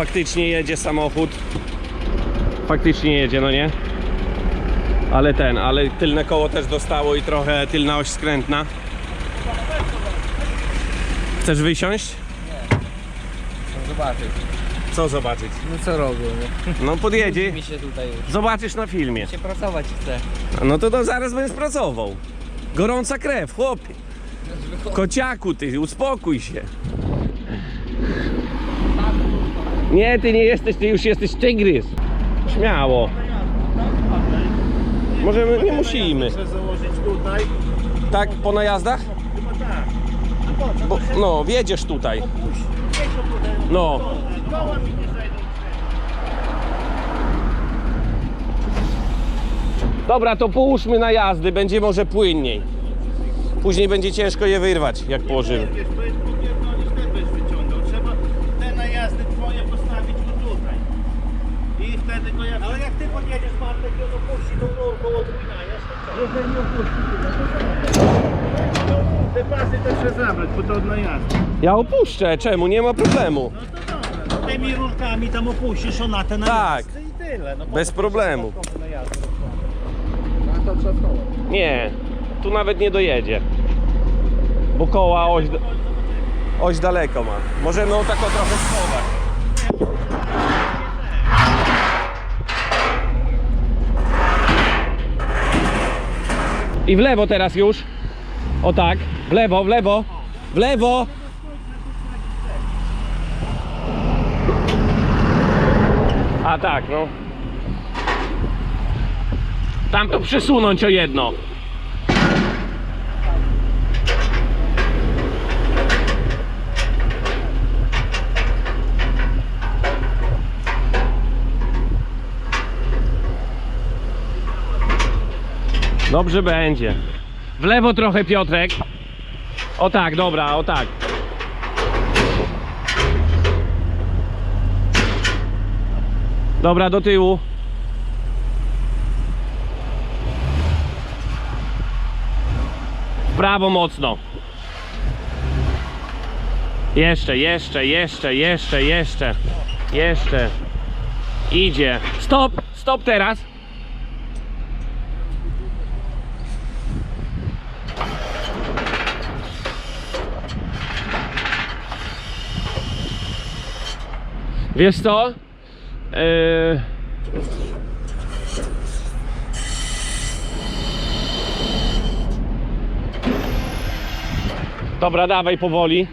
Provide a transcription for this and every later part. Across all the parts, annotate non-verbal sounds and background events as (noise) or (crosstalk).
faktycznie jedzie samochód. Faktycznie jedzie, no nie? Ale ten, ale tylne koło też dostało i trochę tylna oś skrętna. Chcesz wysiąść? Zobaczyć. Co zobaczyć? No co robią, nie? No podjedzie. Mi się tutaj już. Zobaczysz na filmie. Się pracować chce. No to, to zaraz będziesz pracował. Gorąca krew, chłopie. Kociaku, ty, uspokój się. Nie, ty nie jesteś, ty już jesteś tygrys. Śmiało. Możemy, nie musimy. Założyć tutaj. Tak, po najazdach? Chyba tak. Po co? Bo, no, wjedziesz tutaj. No. Koła mi nie zajdą. Dobra, to połóżmy na jazdy, będzie może płynniej. Później będzie ciężko je wyrwać, jak położymy. Wiesz, bo jest popierdolisz, ten będziesz wyciągał. Trzeba te najazdy twoje postawić tu tutaj. I wtedy go jak... Ale jak ty podjedziesz Bartek on opuści tą nurką koło trójnaja, to co? Opuści, to Te pasy też trzeba zabrać, bo to od najazdu. Ja opuszczę, czemu? Nie ma problemu. No to dobra. No tymi rurkami tam opuścisz ona te Tak. najazdy i tyle. No, Bez problemu. najazdy? No to trzeba. Nie, tu nawet nie dojedzie. Bo koła oś, oś daleko ma. Możemy ją tak o trochę schować. I w lewo teraz już. O tak. W lewo, w lewo. W lewo. A tak, no. Tam to przesunąć o jedno. Dobrze będzie. W lewo trochę Piotrek. O tak, dobra, o tak. Dobra, do tyłu. W prawo mocno. Jeszcze, jeszcze, jeszcze, jeszcze, jeszcze. Jeszcze. Idzie. Stop, stop teraz. Wiesz co? Yy... Dobra, dawaj powoli.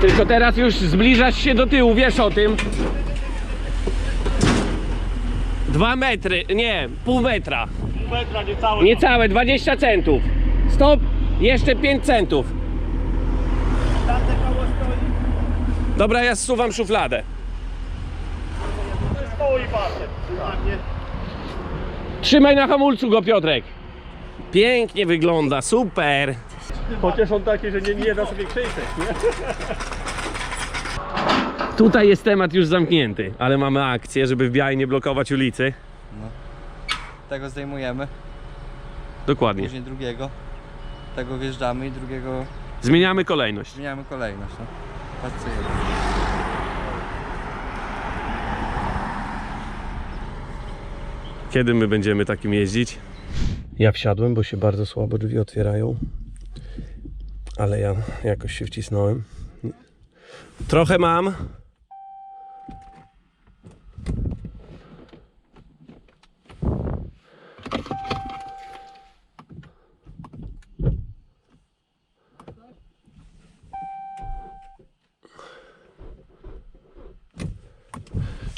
Tylko teraz już zbliżasz się do tyłu, wiesz o tym. Dwa metry, nie, pół metra. Pół metra, niecałe. Niecałe, 20 centów. Stop, jeszcze 5 centów. Tamte koło stoi. Dobra, ja zsuwam szufladę. Trzymaj na hamulcu go, Piotrek. Pięknie wygląda, super. Chociaż on taki, że nie, nie da sobie krzyczeć, nie? Tutaj jest temat już zamknięty, ale mamy akcję, żeby w Białej nie blokować ulicy. Tego zdejmujemy, Dokładnie. później drugiego. Tego wjeżdżamy i drugiego Zmieniamy kolejność. zmieniamy kolejność. No. Patrz co jest. Kiedy my będziemy takim jeździć? Ja wsiadłem, bo się bardzo słabo drzwi otwierają. Ale ja jakoś się wcisnąłem. Trochę mam.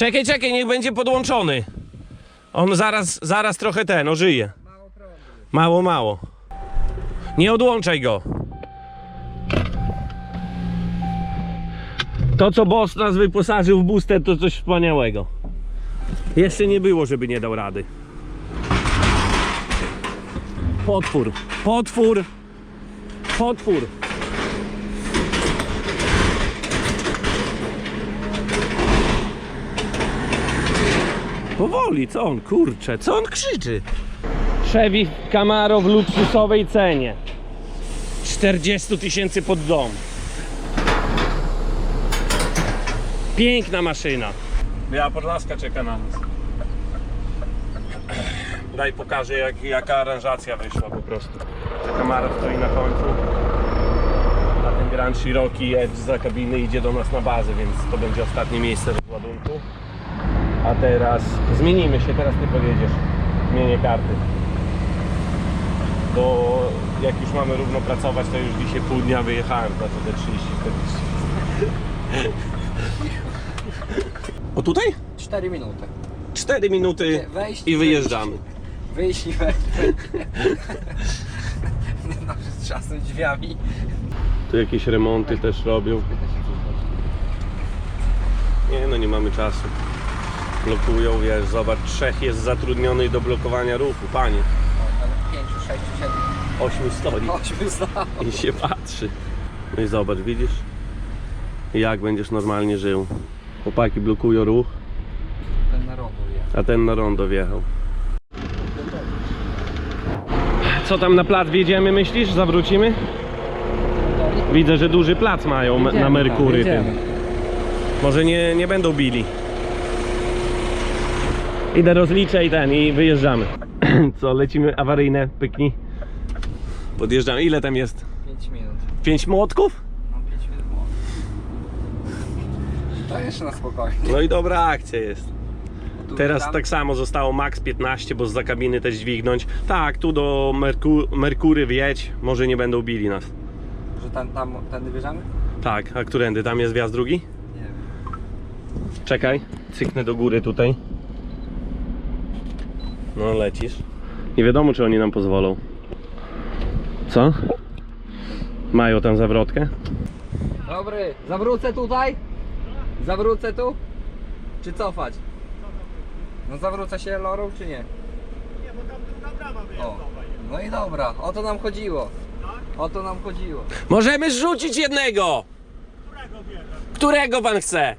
Czekaj, czekaj, niech będzie podłączony. On zaraz, zaraz trochę ten, ożyje. Mało, mało. Nie odłączaj go. To, co boss nas wyposażył w booster, to coś wspaniałego. Jeszcze nie było, żeby nie dał rady. Potwór, potwór, potwór. Powoli, co on, kurcze, co on krzyczy? Chevy Camaro w luksusowej cenie. 40 tysięcy pod dom. Piękna maszyna. Biała Podlaska czeka na nas. Daj pokażę jak, jaka aranżacja wyszła po prostu. Ta kamera stoi na końcu. A ten Grand Cherokee Edge za kabiny idzie do nas na bazę, więc to będzie ostatnie miejsce rozładunku. A teraz zmienimy się, teraz ty pojedziesz. Zmienię karty. Bo jak już mamy równo pracować, to już dzisiaj pół dnia wyjechałem, znaczy te 30-40. (laughs) O tutaj? 4 minuty. 4 minuty Wejść i wyjeżdżamy. (laughs) Wyjść i wejść. (laughs) No, z trzasnąć drzwiami. Tu jakieś remonty też robią. Nie no, nie mamy czasu. Blokują, wiesz, zobacz, trzech jest zatrudnionych do blokowania ruchu, panie. 5, 6, 7, Ośmiu stoi 8 zna. i się patrzy. No i zobacz, widzisz? Jak będziesz normalnie żył. Chłopaki blokują ruch, Ten narodu jest. a ten na rondo wjechał. Co tam na plac wjedziemy, myślisz? Zawrócimy? Widzę, że duży plac mają na Merkury. tym. Może nie, nie będą bili. Idę rozliczę i ten, i wyjeżdżamy. (clears throat) Co, lecimy awaryjne, pykni. Podjeżdżamy. Ile tam jest? 5 minut. Pięć młotków? Mam 5 minut. To jeszcze na spokojnie. No i dobra akcja jest. Teraz tak samo zostało max 15, bo za kabiny też dźwignąć. Tak, tu do Merku Merkury wjedź, może nie będą bili nas. Że tam, tam, tędy bierzemy? Tak, a którędy? Tam jest wjazd drugi? Nie wiem. Czekaj, cyknę do góry tutaj. No lecisz. Nie wiadomo czy oni nam pozwolą. Co? Mają tam zawrotkę? Dobry, zawrócę tutaj? Zawrócę tu? Czy cofać? No zawrócę się lorą czy nie? Nie, bo tam druga brama O. wyjazdowa jest. No i dobra, o to nam chodziło. O to nam chodziło. Możemy zrzucić jednego! Którego bierze? Którego pan chce?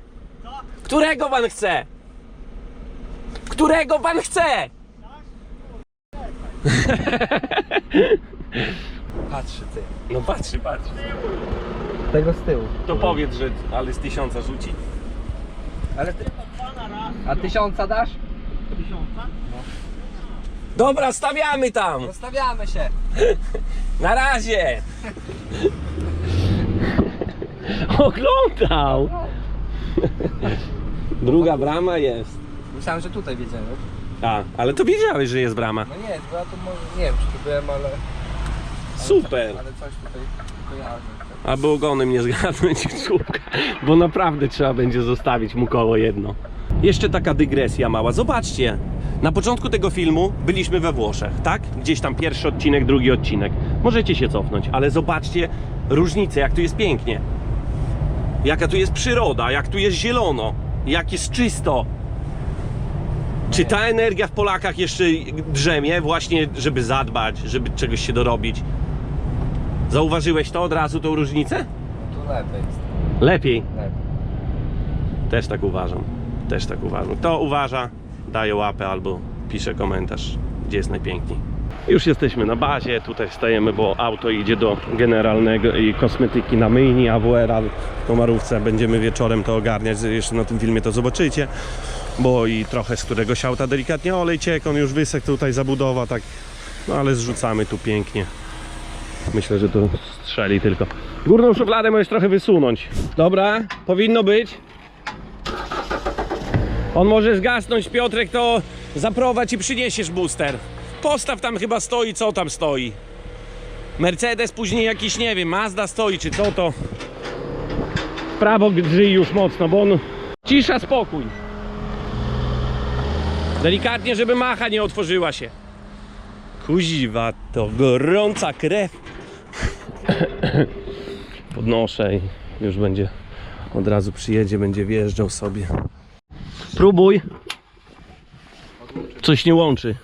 Którego pan chce? Którego pan chce? Patrzy ty. No patrzy, patrzy. Tego z tyłu. To powiedz, że ale z tysiąca rzuci. Ale ty... A tysiąca dasz? tysiąca? Dobra, stawiamy tam! Zostawiamy się. (laughs) Na razie! (laughs) Oglądał! Druga brama jest. Myślałem, że tutaj wiedziemy. A, ale to wiedziałeś, że jest brama. No nie, ja tu może nie wiem czy tu byłem, ale... Super! Ale coś tutaj kojarzę. Aby ogonem nie zgadnąć słupka, (laughs) bo naprawdę trzeba będzie zostawić mu koło jedno. Jeszcze taka dygresja mała. Zobaczcie, na początku tego filmu byliśmy we Włoszech, tak? Gdzieś tam pierwszy odcinek, drugi odcinek. Możecie się cofnąć, ale zobaczcie różnicę, jak tu jest pięknie. Jaka tu jest przyroda, jak tu jest zielono, jak jest czysto. Czy ta energia w Polakach jeszcze drzemie, właśnie żeby zadbać, żeby czegoś się dorobić? Zauważyłeś to od razu, tą różnicę? Tu lepiej jest. Lepiej. Lepiej. Też tak uważam. Też tak uważam. Kto uważa, daje łapę albo pisze komentarz, gdzie jest najpiękniej. Już jesteśmy na bazie, tutaj stajemy, bo auto idzie do generalnego i kosmetyki na myjni AWR w Komarówce. Będziemy wieczorem to ogarniać, jeszcze na tym filmie to zobaczycie. Bo i trochę z któregoś auta delikatnie olej ciekł, on już wysek tutaj zabudowa, tak. No ale zrzucamy tu pięknie. Myślę, że to strzeli tylko. Górną szufladę możesz trochę wysunąć. Dobra, powinno być. On może zgasnąć, Piotrek, to zaprowadź i przyniesiesz booster. Postaw tam chyba stoi, co tam stoi. Mercedes, później jakiś, nie wiem, Mazda stoi, czy co to. Prawo drzyj już mocno, bo on... Cisza, spokój. Delikatnie, żeby macha nie otworzyła się. Kuziwa, to gorąca krew. (coughs) Podnoszę i już będzie od razu przyjedzie, będzie wjeżdżał sobie. Próbuj. Coś nie łączy.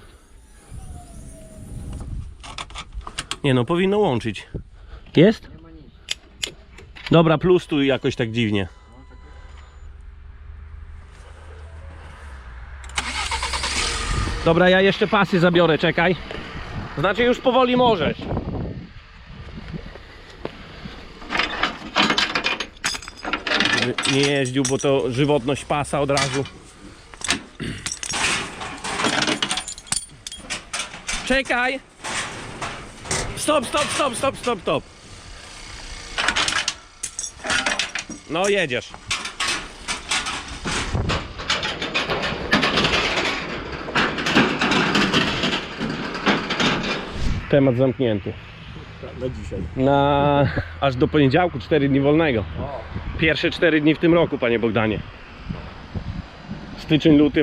Nie no, powinno łączyć. Jest? Dobra, plus tu jakoś tak dziwnie. Dobra, ja jeszcze pasy zabiorę, czekaj. Znaczy już powoli możesz. nie jeździł, bo to żywotność pasa od razu. Czekaj! Stop, stop, stop, stop, stop, stop. No jedziesz. Temat zamknięty. Na dzisiaj. Na aż do poniedziałku 4 dni wolnego. Pierwsze 4 dni w tym roku, panie Bogdanie. Styczeń, luty,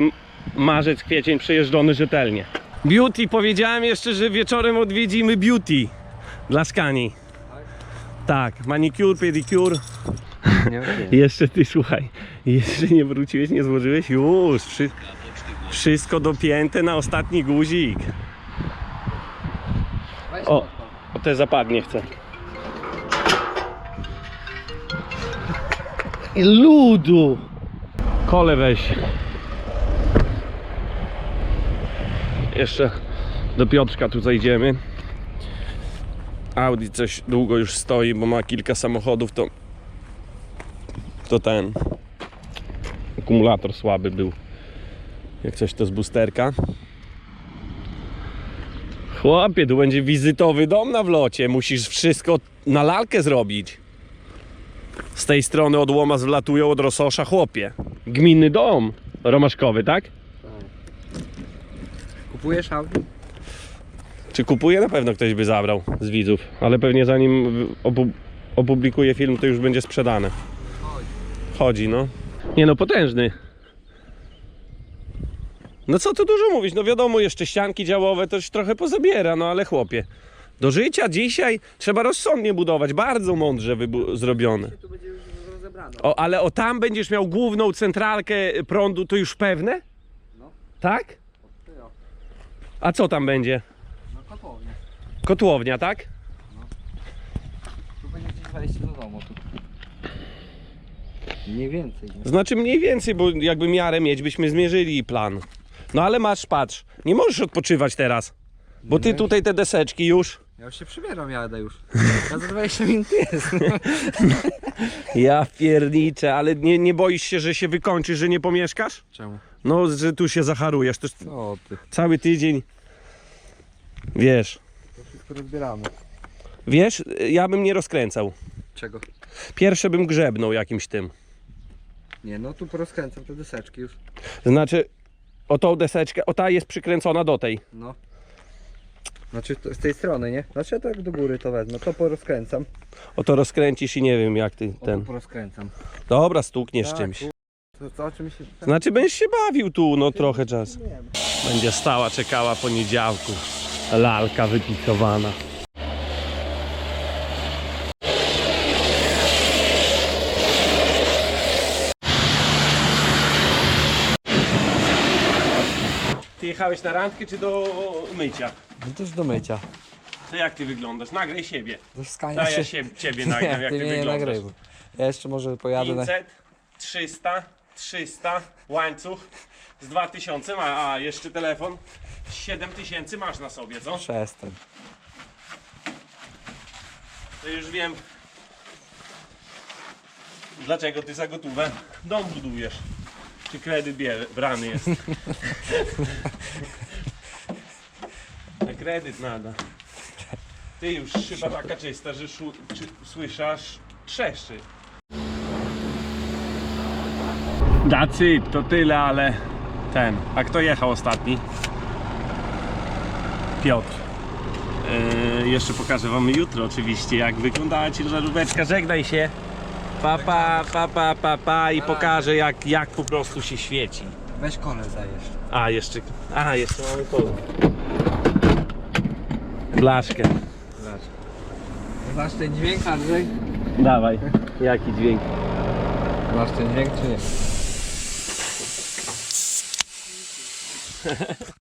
marzec, kwiecień przejeżdżony rzetelnie. Beauty, powiedziałem jeszcze, że wieczorem odwiedzimy beauty dla Skani. Tak, manicure, pedicure. (laughs) Jeszcze ty słuchaj, jeszcze nie wróciłeś, nie złożyłeś? Już, wszy, wszystko dopięte na ostatni guzik. O, o te zapadnie chcę. I ludu! Kole weź. Jeszcze do Piotrka tu zajdziemy. Audi coś długo już stoi, bo ma kilka samochodów, to to ten akumulator słaby był. Jak coś to z boosterka. Chłopie, tu będzie wizytowy dom na wlocie. Musisz wszystko na lalkę zrobić. Z tej strony od łoma zlatują od Rososza, chłopie. Gminny dom romaszkowy, tak? Kupujesz Audi? Czy kupuje? Na pewno ktoś by zabrał z widzów. Ale pewnie zanim opu- opublikuje film, to już będzie sprzedane. Chodzi, no. Nie no, potężny. No co tu dużo mówić, no wiadomo, jeszcze ścianki działowe to już trochę pozabiera, no ale chłopie. Do życia dzisiaj trzeba rozsądnie budować, bardzo mądrze zrobione. Tu będzie już rozebrane. O, ale o tam będziesz miał główną centralkę prądu, to już pewne? No. Tak? A co tam będzie? No kotłownia. Kotłownia, tak? Tu będzie gdzieś wejście do domu. Tu. Mniej więcej. Nie? Znaczy mniej więcej, bo jakby miarę mieć, byśmy zmierzyli plan. No ale masz, patrz, nie możesz odpoczywać teraz. Bo ty tutaj te deseczki już. Ja już się przybieram, jadę już. Ja za 20 minut jest. (laughs) Ja pierniczę, ale nie, nie boisz się, że się wykończysz, że nie pomieszkasz? Czemu? No, że tu się zacharujesz. To jest Co ty? cały tydzień. Wiesz, To wszystko rozbieramy. wiesz, ja bym nie rozkręcał. Czego? Pierwsze bym grzebnął jakimś tym. Nie, no tu porozkręcam te deseczki już. Znaczy, o tą deseczkę, o ta jest przykręcona do tej. No. Znaczy to, z tej strony, nie? Znaczy ja tak do góry to wezmę. To porozkręcam. O to rozkręcisz i nie wiem jak ty O, ten. porozkręcam. Dobra, stukniesz Tak, czymś. To, to o czym się... Znaczy będziesz się bawił tu, no trochę czas. Będzie stała, czekała poniedziałku. Lalka wypicowana. Jechałeś na randkę czy do mycia? No to już do mycia. To jak ty wyglądasz? Nagraj siebie. Do skania A ja się, ciebie nagram, jak ty ty mnie nie wyglądasz. nagrywaj. Ja jeszcze może pojadę na... 500, 300, 300, łańcuch z 2000, ma, a jeszcze telefon 7000 masz na sobie, co? Przestań. To już wiem dlaczego ty za gotówę dom budujesz. Czy kredyt bie, brany jest? Na kredyt nada. Ty już szyba taka czysta, że szu, czy, słyszasz trzeszczy. Dacy, to tyle, ale ten. A kto jechał ostatni? Piotr. Yy, jeszcze pokażę wam jutro oczywiście jak wyglądała ciężaróweczka. Żegnaj się. Pa pa pa pa pa, pa i pokażę jak, jak po prostu się świeci. Weź kole zajesz. A jeszcze. A jeszcze mamy to. Blaszkę. Znasz ten dźwięk, Andrzej? Dawaj. Jaki dźwięk? Znasz ten dźwięk czy nie?